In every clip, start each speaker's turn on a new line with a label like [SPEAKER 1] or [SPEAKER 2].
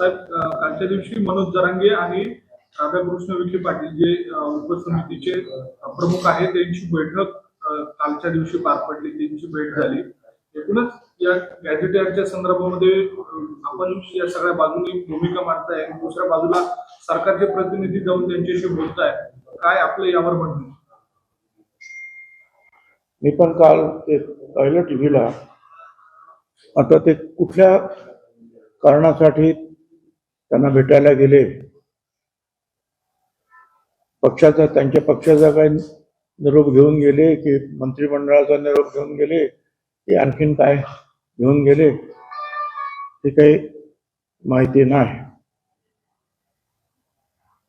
[SPEAKER 1] साहेब कालच्या दिवशी मनोज जरांगे आणि राधाकृष्ण विखे पाटील जे उपसमितीचे प्रमुख आहेत त्यांची बैठक कालच्या दिवशी पार पडली त्यांची भेट झाली. एकूणच या गॅजेटियरच्या संदर्भामध्ये आपण या सगळ्या बाजूनी भूमिका मांडताय आणि दुसऱ्या बाजूला सरकारचे प्रतिनिधी जाऊन त्यांच्याशी बोलताय काय आपलं यावर म्हणणं
[SPEAKER 2] मी पण काल ते पाहिलं टीव्हीला आता ते कुठल्या कारणासाठी त्यांना भेटायला गेले. पक्षाचा त्यांच्या पक्षाचा काही निरोप घेऊन गेले की मंत्रिमंडळाचा निरोप घेऊन गेले की आणखीन काय घेऊन गेले ते काही माहिती नाही.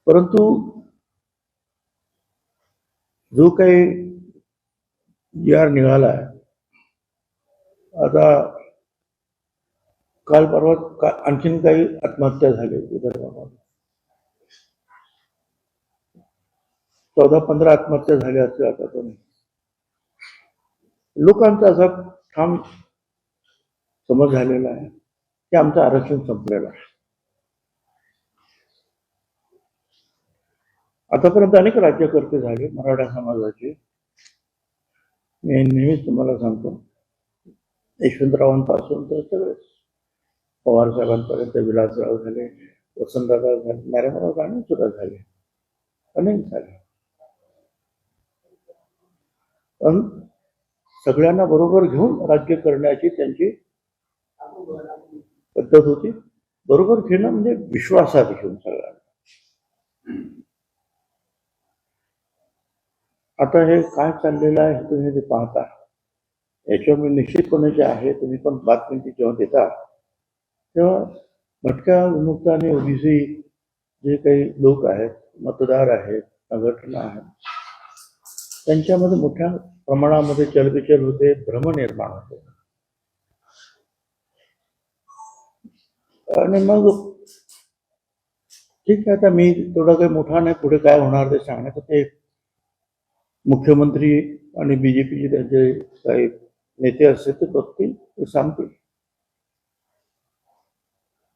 [SPEAKER 2] परंतु जो काही जी आर निघाला आता काल परवा का- आणखीन काही आत्महत्या झाल्या विदर्भामध्ये चौदा पंधरा आत्महत्या झाल्या असतील आता तुम्ही लोकांचा असा ठाम समज झालेला आहे की आमचं आरक्षण संपलेलं आहे. आतापर्यंत अनेक राज्यकर्ते झाले मराठा समाजाचे. मी नेहमीच तुम्हाला सांगतो यशवंतरावांपासून तर सगळेच. पवार साहेबांपर्यंत विलासराव झाले वसंतराव झाले नारायणराव राणे सुद्धा झाले. अनेक झाले. पण सगळ्यांना बरोबर घेऊन राज्य करण्याची त्यांची पद्धत होती. बरोबर घेणं म्हणजे विश्वासात घेऊन सगळ्यांना. आता हे काय चाललेलं आहे हे तुम्ही ते पाहता याच्यामुळे निश्चितपणे जे आहे तुम्ही पण बातमी जेव्हा देता तेव्हा भटक्या विमुक्ताने आणि ओबीसी जे काही लोक आहेत मतदार आहेत संघटना आहेत त्यांच्यामध्ये मोठ्या प्रमाणामध्ये चलबिचल होते भ्रम निर्माण होते. आणि मग ठीक आहे आता मी थोडा काही मोठा नाही पुढे काय होणार ते सांगण्याचं ते मुख्यमंत्री आणि बीजेपीचे त्यांचे काही नेते असतील ते बघतील ते सांगतील.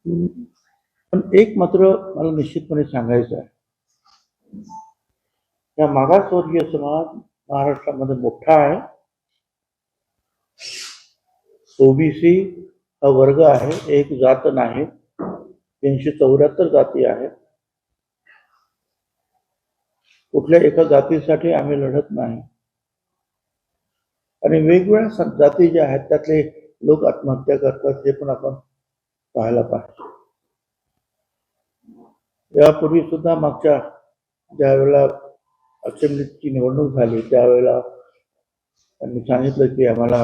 [SPEAKER 2] पण एक मात्र मला निश्चितपणे सांगायचं आहे. या मागासवर्गीय समाज महाराष्ट्रामध्ये मोठा आहे. ओबीसी हा वर्ग आहे एक जात नाही. तीनशे चौऱ्याहत्तर जाती आहेत. कुठल्या एका जातीसाठी आम्ही लढत नाही. आणि वेगवेगळ्या जाती ज्या आहेत त्यातले लोक आत्महत्या करतात हे पण आपण पाहायला पाहिजे. यापूर्वी सुद्धा मागच्या ज्या वेळेला असेंब्लीची निवडणूक झाली त्यावेळेला त्यांनी सांगितलं की आम्हाला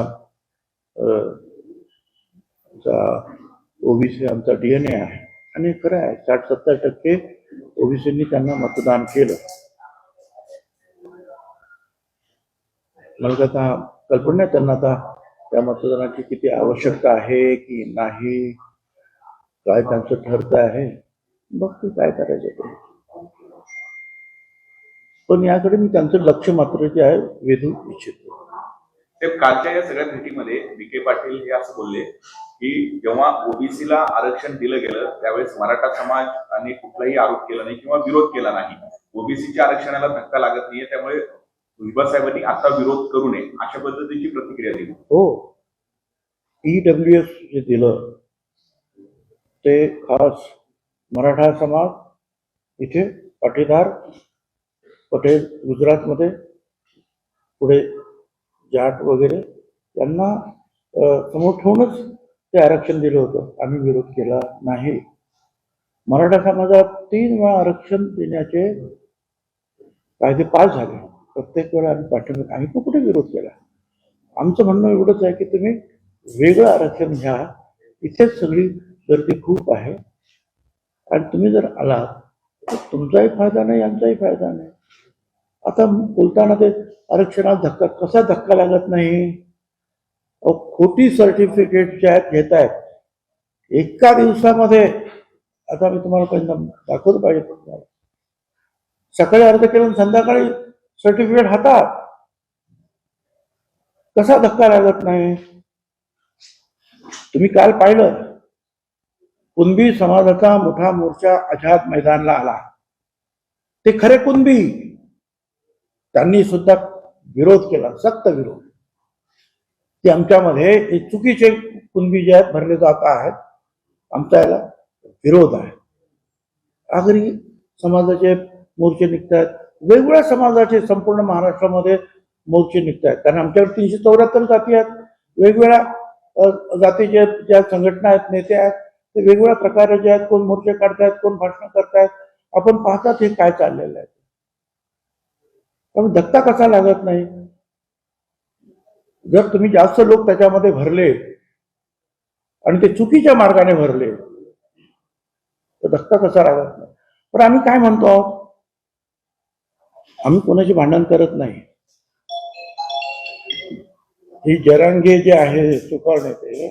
[SPEAKER 2] ओबीसी आमचा डीएनए आहे. आणि खरं आहे साठ सत्तर टक्के ओबीसींनी त्यांना मतदान केलं. मला आता कल्पना त्यांना आता त्या मतदानाची किती आवश्यकता आहे की नाही. काय त्यांचं ठरत आहे? बघ ते काय करायचं ते. पण याकडे मी त्यांचं लक्ष मात्र जे आहे वेधू इच्छितो.
[SPEAKER 3] ते कालच्या या सगळ्या भेटीमध्ये विखे पाटील हे असं बोलले की जेव्हा ओबीसीला आरक्षण दिलं गेलं त्यावेळेस मराठा समाज आणि कुठलाही आरोप केला नाही किंवा विरोध केला नाही. ओबीसीच्या आरक्षणाला धक्का लागत नाहीये त्यामुळे भुजबळ साहेबांनी आता विरोध करू नये अशा पद्धतीची प्रतिक्रिया दिली.
[SPEAKER 2] हो. ईडब्ल्यू एस जे दिलं ते खास मराठा समाज इथे पाटीदार पटेल गुजरातमध्ये पुढे जाट वगैरे यांना समोर ठेवूनच ते आरक्षण दिलं होतं. आम्ही विरोध केला नाही. मराठा समाजात तीन वेळा आरक्षण देण्याचे कायदे पास झाले. प्रत्येक वेळा आम्ही पाठिंबा आम्ही तो कुठे विरोध केला? आमचं म्हणणं एवढंच आहे की तुम्ही वेगळं आरक्षण घ्या. इथेच सगळी गर्दी खूप आहे. आणि तुम्ही जर आलात तर तुमचाही फायदा नाही आमचाही फायदा नाही. आता बोलताना ते आरक्षणात धक्का कसा धक्का लागत नाही? अहो, खोटी सर्टिफिकेट जे आहेत घेत आहेत. एका दिवसामध्ये आता मी तुम्हाला पहिल्यांदा दाखवलं पाहिजे तुम्हाला. सकाळी अर्ज केलं आणि संध्याकाळी सर्टिफिकेट हातात. कसा धक्का लागत नाही? तुम्ही काल पाहिलं. कुणबी समाजाचा मोठा मोर्चा आझाद मैदानला आला. ते खरे कुणबी. त्यांनी सुद्धा विरोध केला सक्त विरोध. की आमच्यामध्ये चुकीचे कुणबी जे आहेत भरले जात आहेत. आमचा याला विरोध आहे. आगरी समाजाचे मोर्चे निघत आहेत वेगवेगळ्या समाजाचे संपूर्ण महाराष्ट्रामध्ये मोर्चे निघत आहेत कारण आमच्याकडे तीनशे चौऱ्याहत्तर जाती आहेत. वेगवेगळ्या जातीचे ज्या संघटना आहेत नेते आहेत ते वेगवेगळ्या प्रकारे जे आहेत कोण मोर्चे काढतायत कोण भाषण करतायत आपण पाहतात हे काय चाललेलं आहे. त्यामुळे धक्का कसा लागत नाही? जर तुम्ही जास्त लोक त्याच्यामध्ये भरले आणि ते चुकीच्या मार्गाने भरले तर धक्का कसा लागत नाही? पण आम्ही काय म्हणतो आहोत? आम्ही कोणाची भांडण करत नाही. ही जरांगे जे आहे सुकाळ नेते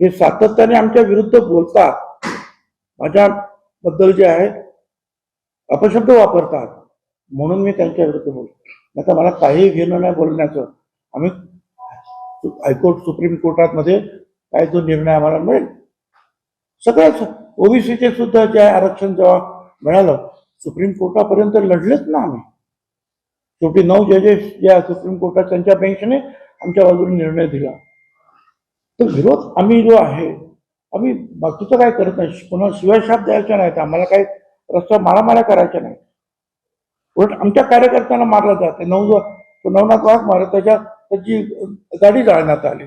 [SPEAKER 2] हे सातत्याने आमच्या विरुद्ध बोलतात माझ्याबद्दल जे आहे अपशब्द वापरतात. म्हणून मी त्यांच्या विरुद्ध बोलतो. आता मला काही घेणं नाही बोलण्याचं. आम्ही हायकोर्ट सुप्रीम कोर्टात मध्ये काय जो निर्णय आम्हाला मिळेल? सगळ्याच ओबीसीचे सुद्धा जे आहे आरक्षण जेव्हा मिळालं सुप्रीम कोर्टापर्यंत लढलेच ना आम्ही. शेवटी नऊ जजेस ज्या सुप्रीम कोर्टात त्यांच्या बेंचने आमच्या बाजूने निर्णय दिला. तर विरोध आम्ही जो आहे आम्ही बाकीचं काय करत नाही. कोणाला शिवाय शाप द्यायचा नाही आम्हाला काही रस्ता मारामाऱ्या करायच्या नाही. उलट आमच्या कार्यकर्त्यांना मारलं जाते. नऊ नवनाथ वाघ मारत त्याच्या त्याची गाडी जाळण्यात आली.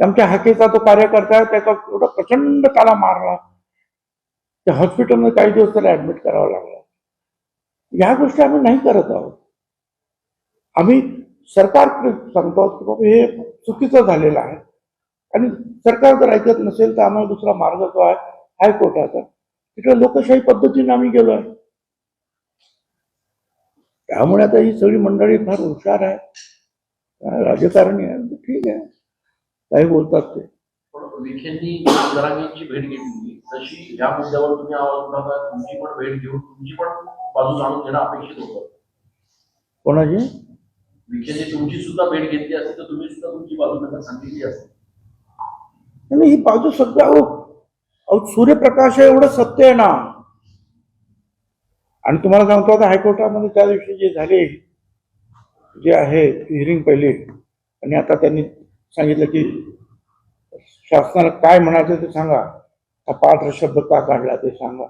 [SPEAKER 2] आमच्या हाकेचा तो कार्यकर्ता आहे त्याचा एवढा प्रचंड त्याला मारला. त्या हॉस्पिटलमध्ये काही दिवस त्याला ऍडमिट करावं लागला. ह्या गोष्टी आम्ही नाही करत आहोत. आम्ही सरकारकडे सांगतो आहोत की बाबा हे चुकीचं झालेलं आहे. आणि सरकार जर ऐकत नसेल तर आम्हाला दुसरा मार्ग जो आहे हायकोर्टाचा. तिकडे लोकशाही पद्धतीने आम्ही गेलो आहे. त्यामुळे आता ही सगळी मंडळी फार हुशार आहे राजकारणी आहे ठीक आहे. काही बोलतात ते.
[SPEAKER 4] पण विखेंनी जरांगींची भेट घेतली. तशी या मुद्द्यावर तुम्ही आवाज उठवता तुमची पण भेट घेऊन तुमची पण बाजू जाणून घेणं अपेक्षित होतं.
[SPEAKER 2] कोणाची?
[SPEAKER 4] विखेंनी तुमची सुद्धा भेट घेतली असती तर तुम्ही सुद्धा तुमची बाजू त्यांना सांगितली असती.
[SPEAKER 2] ही बाजू सगळं अहो अहो, सूर्यप्रकाश आहे एवढं सत्य आहे ना. आणि तुम्हाला सांगतो आता हायकोर्टामध्ये त्या दिवशी जे झाले जे आहे हिअरिंग पहिली आणि आता त्यांनी सांगितलं की शासनाला काय म्हणायचं ते सांगा. हा पाठ शब्द का काढला ते सांगा.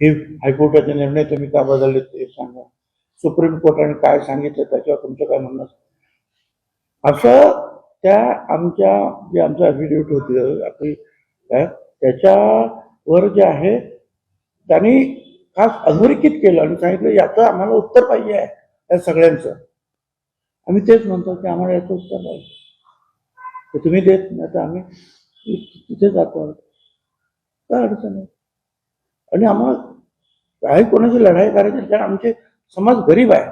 [SPEAKER 2] हे हायकोर्टाचे निर्णय तुम्ही का बदलले ते सांगा. सुप्रीम कोर्टाने काय सांगितलं त्याच्यावर तुमचं काय म्हणणं असं त्या आमच्या जे आमचं ॲफिडेविट होती आपली त्याच्यावर जे आहे त्यांनी खास अधोरेखित केलं आणि सांगितलं याचं आम्हाला उत्तर पाहिजे आहे या सगळ्यांचं. आम्ही तेच म्हणतो की आम्हाला याचं उत्तर पाहिजे. ते तुम्ही देत नाही तर आम्ही तिथे जातो. काय अडचण आहे? आणि आम्हाला काही कोणाची लढाई करायची कारण आमचे समाज गरीब आहे.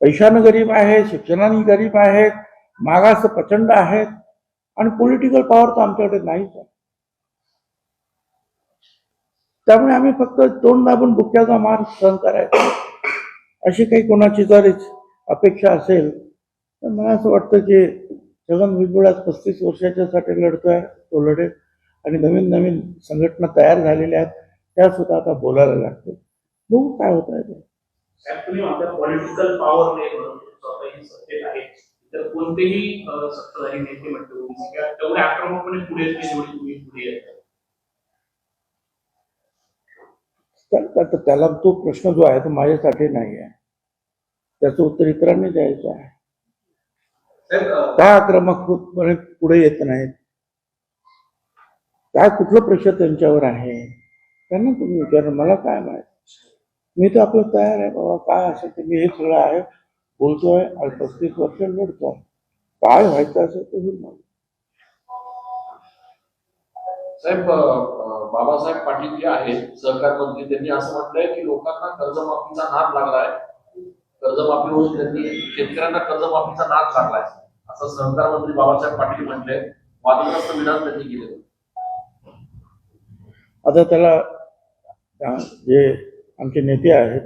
[SPEAKER 2] पैशानं गरीब आहे शिक्षणाने गरीब आहेत मागास प्रचंड आहेत आणि पॉलिटिकल पॉवर तर आमच्याकडे नाहीच आहे. त्यामुळे आम्ही फक्त तोंड दाबून बुक्याचा मार सहन करायचा. अशी काही कोणाची जर अपेक्षा असेल तर मला असं वाटतं की छगन भुजबळ आज पस्तीस वर्षाच्यासाठी लढतोय तो लढेल. आणि नवीन नवीन संघटना तयार झालेल्या आहेत त्या सुद्धा आता बोलायला लागतील. बघू काय होत आहे ते
[SPEAKER 5] पॉलिटिकल पॉवर तर कोणतेही सत्ताधारी नेते म्हणतो तेवढे आक्रमकपणे पुढे तुम्ही पुढे
[SPEAKER 2] त्याला तो प्रश्न जो आहे तो माझ्यासाठी नाही आहे. त्याचं उत्तर इतरांनी द्यायचं आहे. काय आक्रमकपणे पुढे येत नाहीत. काय कुठलं प्रश्न त्यांच्यावर आहे? त्यांना तुम्ही विचार. मला काय माहीत? मी तर आपलं तयार आहे बाबा. काय असेल ते? मी हे सगळं आहे. बोलतोय आणि पस्तीस वर्ष लढतोय काय व्हायचं असेल ते होईल मला.
[SPEAKER 4] साहेब बाबासाहेब पाटील जे आहेत सहकार मंत्री त्यांनी असं म्हटलंय की लोकांना कर्जमाफीचा नाद लागलाय. कर्जमाफी होऊन त्यांनी शेतकऱ्यांना कर्जमाफीचा नाद लागलाय. असं सहकार मंत्री बाबासाहेब पाटील म्हटले. वादग्रस्त विधान त्यांनी केलं
[SPEAKER 2] आता त्याला त्या- जे आमचे नेते आहेत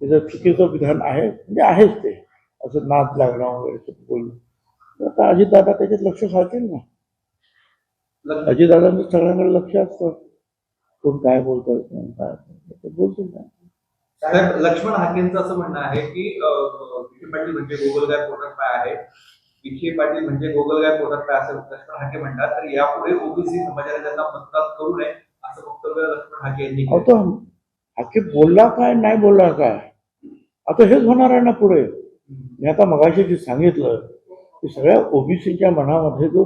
[SPEAKER 2] त्याचं चुकीचं विधान आहे म्हणजे आहेच ते. असं नाद लागणं वगैरे बोलणं. तर आता अजितदादा त्याच्यात लक्ष घालतील ना? अजितदादांचं सगळ्यांकडे लक्ष असतं. कोण काय बोलतोय कोण काय. ते बोलतील ना.
[SPEAKER 6] साहेब लक्ष्मण हाकेंचं असं म्हणणं आहे की विखे पाटील म्हणजे गोगलगाय पोटात पाय आहे. विखे पाटील म्हणजे गोगलगाय पोटात पाय असं लक्ष्मण हाके म्हणतात. तर यापुढे ओबीसी समाजाने त्यांना मतदान करू नये असं वक्तव्य लक्ष्मण हाके यांनी
[SPEAKER 2] आखी बोलला काय नाही बोलला काय? आता हेच होणार आहे ना पुढे. मी आता मगाशी जे सांगितलं की सगळ्या ओबीसीच्या मनामध्ये जो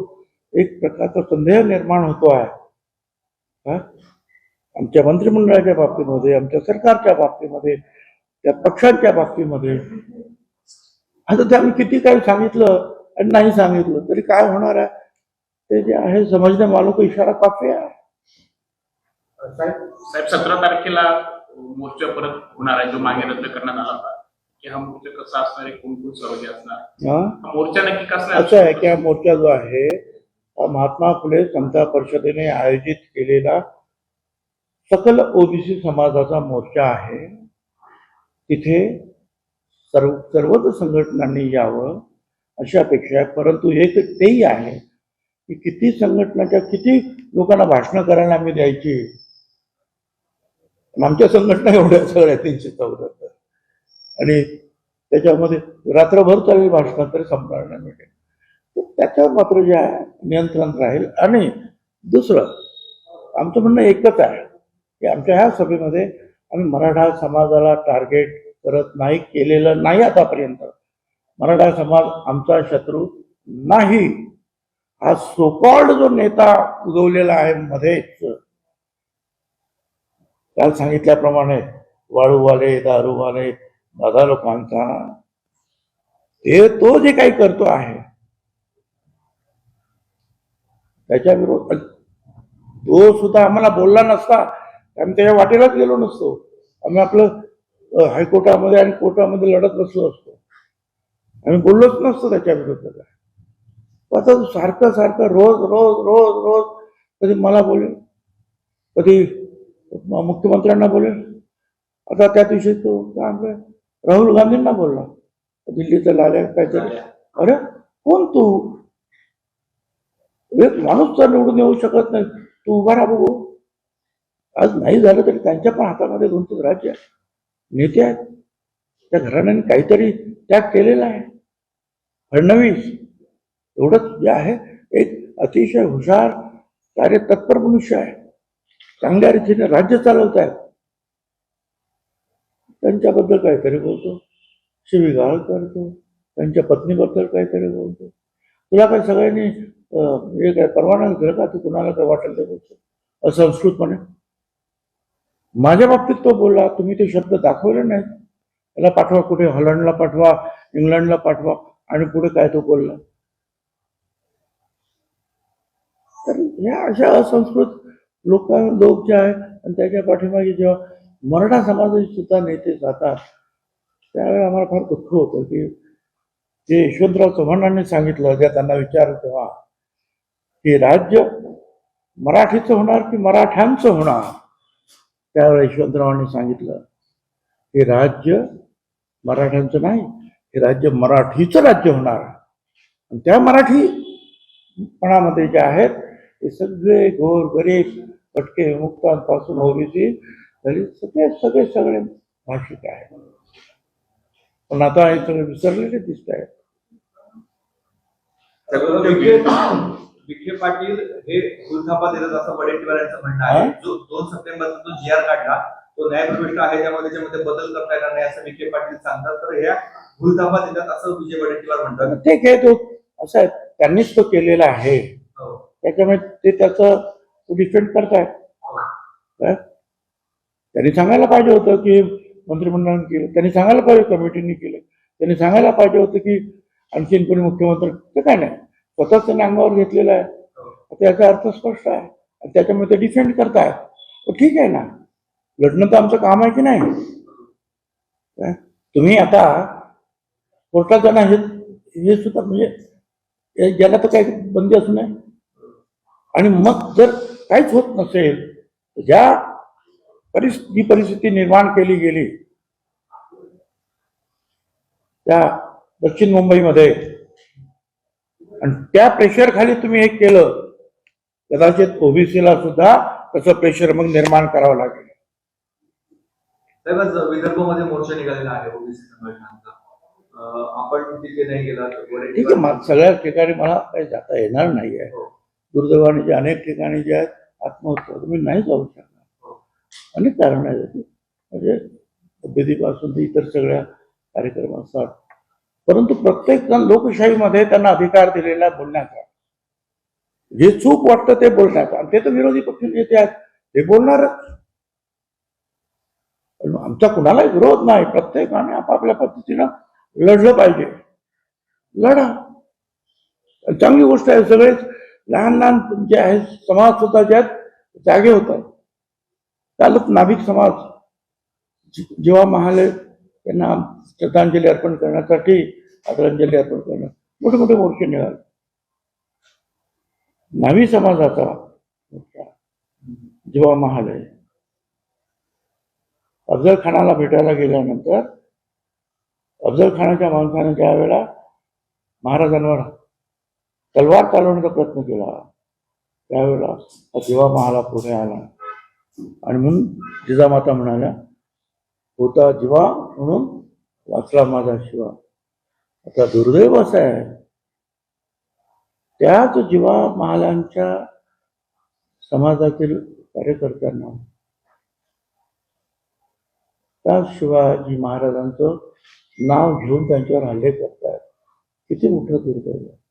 [SPEAKER 2] एक प्रकारचा संदेह निर्माण होतो आहे आमच्या मंत्रिमंडळाच्या बाबतीमध्ये आमच्या सरकारच्या बाबतीमध्ये त्या पक्षांच्या बाबतीमध्ये. आता ते आम्ही किती काही सांगितलं आणि नाही सांगितलं तरी काय होणार आहे? ते जे आहे समजणे मालो इशारा काफी आहे
[SPEAKER 6] साहेब
[SPEAKER 5] साहेब सतरा तारखेला मोर्चा परत होणार आहे जो मागे रद्द करण्यात आला होता. की हा मोर्चा कसा असणार आहे कोण कोण सहभागी असणार मोर्चा नक्की कसला
[SPEAKER 2] असं आहे की हा मोर्चा जो आहे महात्मा फुले समता परिषदेने आयोजित केलेला सकल ओबीसी समाजाचा मोर्चा आहे. तिथे सर्व सर्वच संघटनांनी यावं अशी अपेक्षा आहे. परंतु एक तेही आहे की किती संघटनाच्या किती लोकांना भाषणं करायला आम्ही द्यायची? आमच्या संघटना एवढ्या सगळ्या तीनशे चौऱ्याहत्तर. आणि त्याच्यामध्ये रात्रभर चालेल भाषण तरी संपणार नाही मिळेल. तर त्याच्यावर मात्र जे आहे नियंत्रण राहील. आणि दुसरं आमचं म्हणणं एकच आहे की आमच्या ह्या सभेमध्ये आम्ही मराठा समाजाला टार्गेट करत नाही केलेलं नाही आतापर्यंत. मराठा समाज आमचा शत्रू नाही. हा सोकॉल्ड जो नेता उगवलेला आहे मध्येच काल सांगितल्याप्रमाणे वाळूवाले दारूवाले दादा लोकांचा ते तो जे काही करतो आहे त्याच्या विरोध तो सुद्धा आम्हाला बोलला नसता आम्ही त्याच्या वाटेलाच गेलो नसतो. आम्ही आपलं हायकोर्टामध्ये आणि कोर्टामध्ये लढत बसलो असतो. आम्ही बोललोच नसतो त्याच्या विरोधात आता सारखं सारखं रोज रोज रोज रोज कधी मला बोलेल कधी मुख्यमंत्र्यांना बोलेल आता त्या दिवशी तो काय म्हणलं, राहुल गांधींना बोलला. दिल्लीचं लाल्या काहीतरी. अरे कोण तू? एक माणूस तर निवडून येऊ शकत नाही. तू उभा राहा बघू. आज नाही झालं तरी त्यांच्या पण हातामध्ये दोन तीन राज्य आहेत. नेते आहेत. त्या घराण्याने काहीतरी त्याग केलेला आहे. फडणवीस एवढंच जे आहे एक अतिशय हुशार कार्य तत्पर मनुष्य आहे. चांगल्या रीतीने राज्य चालवत आहेत त्यांच्याबद्दल काहीतरी बोलतो. शिवीगाळ करतो. त्यांच्या पत्नीबद्दल काहीतरी बोलतो. तुला काय सगळ्यांनी हे काय परवाना घेतलं का? तू कुणाला काय वाटेल ते बोलतो. असंस्कृतपणे. माझ्या बाबतीत तो बोलला तुम्ही ते शब्द दाखवले नाहीत. त्याला पाठवा कुठे हॉलंडला पाठवा इंग्लंडला पाठवा आणि पुढे काय तो बोलला. तर ह्या अशा असंस्कृत लोक लोक जे आहे आणि त्याच्या पाठीमागे जेव्हा मराठा समाजाचे सुद्धा नेते जातात त्यावेळी आम्हाला फार दुःख होतं की जे यशवंतराव चव्हाणांनी सांगितलं जे त्यांना विचारलं तेव्हा की राज्य मराठीचं होणार की मराठ्यांचं होणार? त्यावेळी यशवंतरावांनी सांगितलं हे राज्य मराठ्यांचं नाही हे राज्य मराठीचं राज्य होणार. आणि त्या मराठीपणामध्ये जे आहेत ते सगळे गोर गरीब भटके मुक्तांपासून ओबीसी तरी सगळे सगळे सगळे भाषिक आहेत. पण आता हे सगळे विसरलेले दिसत आहेत.
[SPEAKER 6] विखे पाटील हे भूलथापा देतात असं वडेट्टीवार यांचं म्हणणं आहे.
[SPEAKER 2] हा?
[SPEAKER 6] जो दोन सप्टेंबरचा जो जी आर काढला तो न्यायप्रविष्ट आहे त्याच्यामध्ये बदल करता येणार नाही असं विखे पाटील सांगतात. तर ह्या देतात असं विजय वडेट्टीवार म्हणतात.
[SPEAKER 2] ठीक आहे तो असं त्यांनीच तो केलेला आहे.
[SPEAKER 6] हो.
[SPEAKER 2] त्याच्यामुळे ते त्याचं डिफेंड करतायत. काय? त्यांनी सांगायला पाहिजे होतं की मंत्रिमंडळाने केलं. त्यांनी सांगायला पाहिजे कमिटीने केलं. त्यांनी सांगायला पाहिजे होतं की आणखीन कोणी मुख्यमंत्री ते काय नाही. स्वतःच त्यांनी अंगावर घेतलेलं आहे. त्याचा अर्थ स्पष्ट आहे. आणि त्याच्यामुळे ते डिफेंड करतायत. ठीक आहे ना. लढणं तर आमचं काम आहे की नाही? काय? तुम्ही आता कोर्टात जाणार हे हे सुद्धा म्हणजे हे- ज्याला तर काही बंदी असू नये. आणि मग जर काहीच होत नसेल तर ज्या परिस जी परिस्थिती निर्माण केली गेली त्या दक्षिण मुंबईमध्ये आणि त्या प्रेशर खाली तुम्ही हे केलं कदाचित ओबीसीला सुद्धा तसं प्रेशर मग निर्माण करावं लागेल.
[SPEAKER 6] विदर्भमध्ये मोर्चा निघालेला आहे ओबीसी आपण तिथे नाही गेला
[SPEAKER 2] ठीक आहे मला सगळ्याच ठिकाणी मला काही जाता येणार नाही आहे दुर्दैवाने जे अनेक ठिकाणी जे आहेत आत्महत्या तुम्ही नाही जाऊ शकणार. अनेक कारण आहेत. म्हणजे तब्येतीपासून ते इतर सगळ्या कार्यक्रम असतात परंतु प्रत्येक जण लोकशाहीमध्ये त्यांना अधिकार दिलेला बोलण्याचा. जे चूक वाटतं ते बोलण्याचा. आणि ते तर विरोधी पक्ष नेते आहेत. ते बोलणारच. पण आमचा कुणालाही विरोध नाही. प्रत्येकाने आपापल्या पद्धतीनं लढलं पाहिजे. लढा. चांगली गोष्ट आहे सगळेच लहान लहान जे आहे समाज सुद्धा ज्यात जागे होत आहेत. कालच नाभिक समाज. जेव्हा महाले त्यांना श्रद्धांजली अर्पण करण्यासाठी आदरांजली अर्पण करणं मोठे मोठे मोर्चे निघाले. नावी समाजाचा मोर्चा जेव्हा महालय अफजल खानाला भेटायला गेल्यानंतर अफजल खानाच्या माणसाने त्यावेळेला महाराजांवर तलवार चालवण्याचा प्रयत्न केला. त्यावेळेला हा महाला पुढे आला. आणि म्हणून जिजामाता म्हणाल्या होता जीवा म्हणून वाचला माझा शिवा. आता दुर्दैव असं आहे. त्याच जीवा महालांच्या समाजातील कार्यकर्त्यांना त्या शिवाजी महाराजांचं नाव घेऊन त्यांच्यावर हल्ले करतायत. किती मोठं दुर्दैव आहे.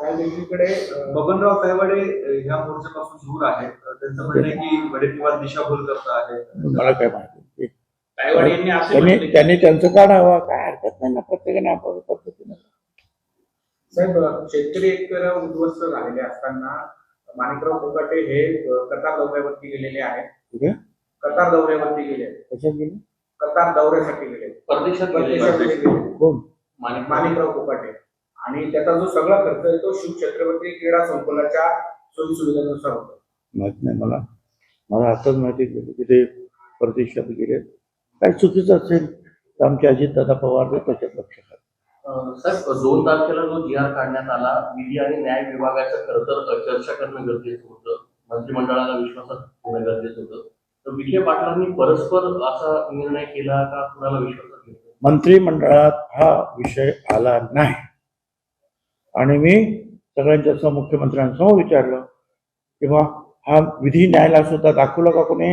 [SPEAKER 6] अं, बबनराव अं, ह्या मोर्चापासून दूर आहेत. त्यांचं म्हणणं आहे की वडेट्टीवार दिशाभूल करत आहेत
[SPEAKER 2] मला काय माहिती.
[SPEAKER 5] तायवाडे यांनी असे
[SPEAKER 2] त्यांनी त्यांनी त्यांचं काढावं. काय हरकत नाही ना प्रत्येकाने आपापल्या पद्धतीने.
[SPEAKER 7] साहेब शेतकरी एकतर उद्ध्वस्त झालेले असताना माणिकराव कोकाटे हे अ, कतार दौऱ्यावरती गेलेले आहेत.
[SPEAKER 2] कुठे?
[SPEAKER 7] कतार दौऱ्यावरती गेले
[SPEAKER 2] कशात गेले?
[SPEAKER 7] कतार दौऱ्यासाठी गेले
[SPEAKER 4] परदेशात गेले
[SPEAKER 7] परदेशामध्ये गेले
[SPEAKER 2] कोण?
[SPEAKER 4] माणिक
[SPEAKER 7] माणिकराव कोकाटे आणि त्याचा जो सगळा खर्च आहे तो शिवछत्रपती क्रीडा संकुलाच्या सोयी सुविधांनुसार होतो.
[SPEAKER 2] माहीत नाही मला. मला आताच माहिती गेली की ते परदेशात गेले काय चुकीचं असेल तर आमचे अजितदादा पवार ते त्याच्यात लक्ष
[SPEAKER 4] साहेब दोन तारखेला जो जी आर काढण्यात आला विधी आणि न्याय विभागाचं खरं तर चर्चा करणं गरजेचं होतं. मंत्रिमंडळाला विश्वासात घेणं गरजेचं होतं. तर विखे पाटलांनी परस्पर असा निर्णय केला का कुणाला विश्वासात घेतलं?
[SPEAKER 2] मंत्रिमंडळात हा विषय आला नाही. आणि मी सगळ्यांच्या समोर मुख्यमंत्र्यांसमोर विचारलं किंवा हा विधी न्यायालय सुद्धा दाखवलं का कोणी?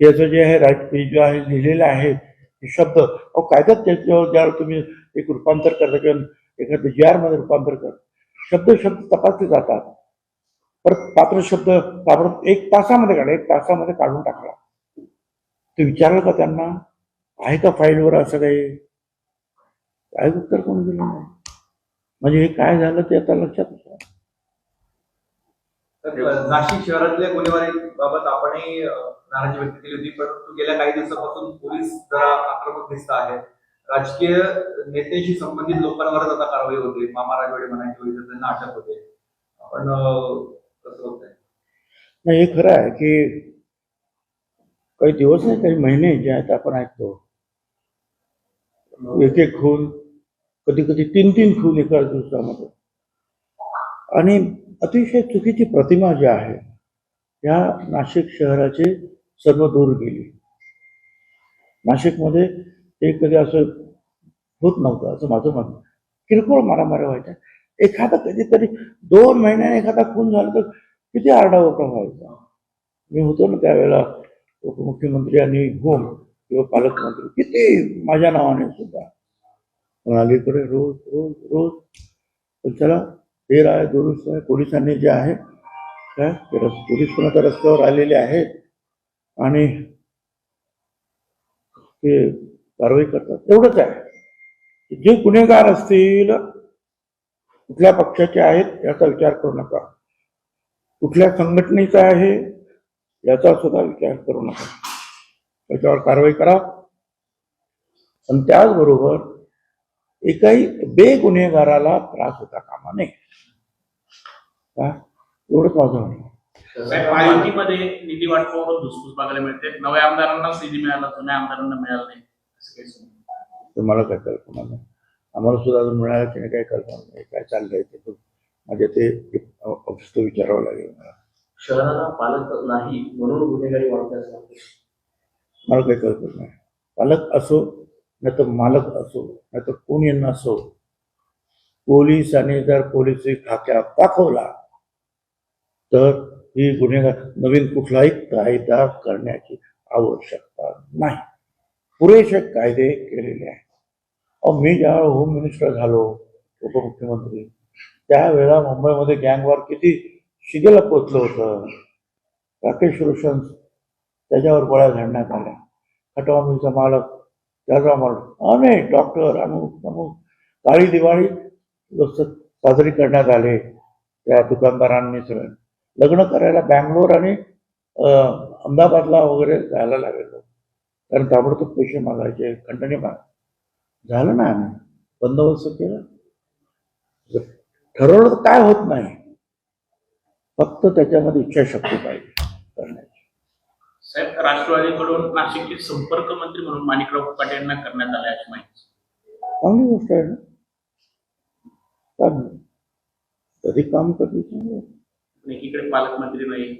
[SPEAKER 2] याचं जे आहे राजकीय जे आहे लिहिलेलं आहे हे शब्द अहो कायद्यात त्याच्यावर ज्यावर तुम्ही एक रूपांतर करता किंवा एखाद्या जी आरमध्ये रूपांतर कर शब्द शब्द तपासले जातात. परत पात्र शब्द ताबडतोब एक तासामध्ये काढला एक तासामध्ये काढून टाकला. ते विचारलं का त्यांना? आहे का फाईलवर असं काही? काय उत्तर कोणी दिलं नाही? म्हणजे हे काय झालं ते आता लक्षात
[SPEAKER 6] अं, नाशिक शहरातल्या गुन्हेगारी बाबत आपणही नाराजी व्यक्त केली होती परंतु गेल्या काही दिवसापासून पोलीस जरा आक्रमक दिसत आहेत. राजकीय नेत्याशी संबंधित लोकांवरच आता कारवाई होते. मामा राजवाडे म्हणायचे वगैरे त्यांना अटक होते. आपण कसं होतंय
[SPEAKER 2] नाही हे खरं आहे की काही दिवस नाही काही महिने जे आहेत आपण ऐकतो. एक एक खून कधी कधी तीन तीन खून एकाच दिवसामध्ये. आणि अतिशय चुकीची प्रतिमा जी आहे या नाशिक शहराची सर्व दूर गेली. नाशिकमध्ये ते कधी असं होत नव्हतं असं माझं म्हणणं किरकोळ मारामाऱ्या व्हायच्या. एखादा कधीतरी दोन महिन्याने एखादा खून झाला तर किती आरडाओरडा व्हायचा. मी होतो ना त्यावेळेला उपमुख्यमंत्री आणि घुम किंवा पालकमंत्री किती माझ्या नावाने सुद्धा. पण अलीकडे रोज रोज रोज. पण चला हेर आहे दुरुस्त आहे. पोलिसांनी जे आहे काय? ते रस- पोलीस पण आता रस्त्यावर आलेले आहेत. आणि ते कारवाई करतात. एवढंच आहे. जे गुन्हेगार असतील कुठल्या पक्षाचे आहेत याचा विचार करू नका. कुठल्या संघटनेचा आहे याचा सुद्धा विचार करू नका. त्याच्यावर कारवाई करा. आणि त्याचबरोबर एकाही बेगुन्हेगाराला त्रास होता कामा नये. का एवढंच माझं म्हणणं
[SPEAKER 5] महायुतीमध्ये निधी वाटपावर धुसफूस बघायला मिळते. नव्या आमदारांना निधी मिळाला जुन्या आमदारांना मिळाला नाही. असं काही समजलं.
[SPEAKER 2] तर मला काय कल्पना नाही. आम्हाला सुद्धा अजून मिळालं की नाही काही कल्पना नाही. काय चाललंय ते माझ्या ते ऑफिसचं विचारावं लागेल मला.
[SPEAKER 4] शहराला पालक नाही म्हणून गुन्हेगारी वाढते.
[SPEAKER 2] मला काही कळत नाही. पालक असो नाही तर मालक असो नाही तर कोणी नसो पोलिसांनी जर पोलिसी खाक्या दाखवला तर ही गुन्हेगार नवीन कुठलाही कायदा करण्याची आवश्यकता नाही. पुरेसे कायदे केलेले आहेत. अहो मी ज्यावेळेला होम मिनिस्टर झालो उपमुख्यमंत्री त्यावेळेला मुंबईमध्ये गँगवार किती शिगेला पोचलं होतं. राकेश रोशन त्याच्यावर गोळ्या झाडण्यात आल्या. खटवा मिलचा मालक त्याचा मला अनेक डॉक्टर अमुक अमुक. काळी दिवाळी साजरी करण्यात आले. त्या दुकानदारांनी सगळं. लग्न करायला बँगलोर आणि अहमदाबादला वगैरे जायला लागेल कारण ताबडतोब पैसे मागायचे खंडणी माग. झालं ना आम्ही. बंदोबस्त केला. ठरवलं तर काय होत नाही. फक्त त्याच्यामध्ये इच्छाशक्ती पाहिजे.
[SPEAKER 5] साहेब राष्ट्रवादीकडून नाशिकचे संपर्क मंत्री म्हणून माणिकराव फुकाटे यांना करण्यात आले अशी माहिती.
[SPEAKER 2] चांगली गोष्ट आहे ना? कधी काम करते चांगलं? आहे.
[SPEAKER 5] पण एकीकडे पालकमंत्री नाही.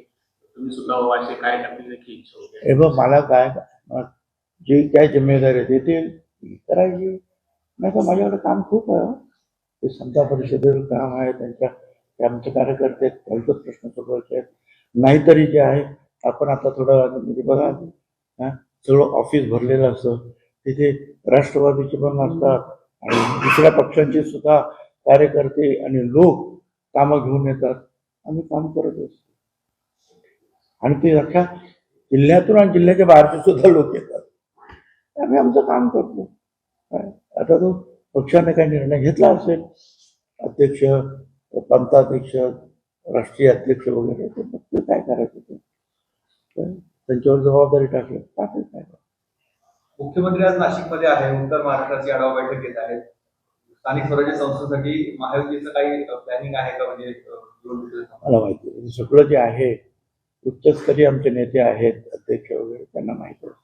[SPEAKER 5] तुम्ही सुद्धा व्हावं असे काय इच्छा होती.
[SPEAKER 2] हे बघ मला काय मला जी काय जिम्मेदारी आहे ते करायची. नाही तर माझ्याकडे काम खूप आहे हो. ते समता परिषदेचं काम आहे त्यांच्या ते आमचे कार्यकर्ते आहेत त्यांचे प्रश्न सोडवायचे आहेत. नाहीतरी जे आहे आपण आता थोडं म्हणजे बघा सगळं ऑफिस भरलेलं असतं. तिथे राष्ट्रवादीचे पण असतात आणि दुसऱ्या पक्षांचे सुद्धा कार्यकर्ते आणि लोक कामं घेऊन येतात. आम्ही काम करत असतो. आणि ते अख्ख्या जिल्ह्यातून आणि जिल्ह्याच्या बाहेरचे सुद्धा लोक येतात. आम्ही आमचं काम करतो. काय आता तो पक्षाने काही निर्णय घेतला असेल अध्यक्ष प्रांताध्यक्ष राष्ट्रीय अध्यक्ष वगैरे ते काय करायचं ते? त्यांच्यावर जबाबदारी टाकली. टाकेल काय
[SPEAKER 6] मुख्यमंत्री आज नाशिकमध्ये आहे उत्तर महाराष्ट्राची आढावा बैठक घेत आहेत. स्थानिक स्वराज्य संस्थेसाठी महायुतीचं काही प्लॅनिंग आहे का? म्हणजे?
[SPEAKER 2] मला माहिती. सगळं जे आहे उच्चस्तरीय आमचे नेते आहेत अध्यक्ष वगैरे त्यांना माहिती आहे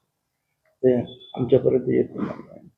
[SPEAKER 2] ते आमच्यापर्यंत येत नाही.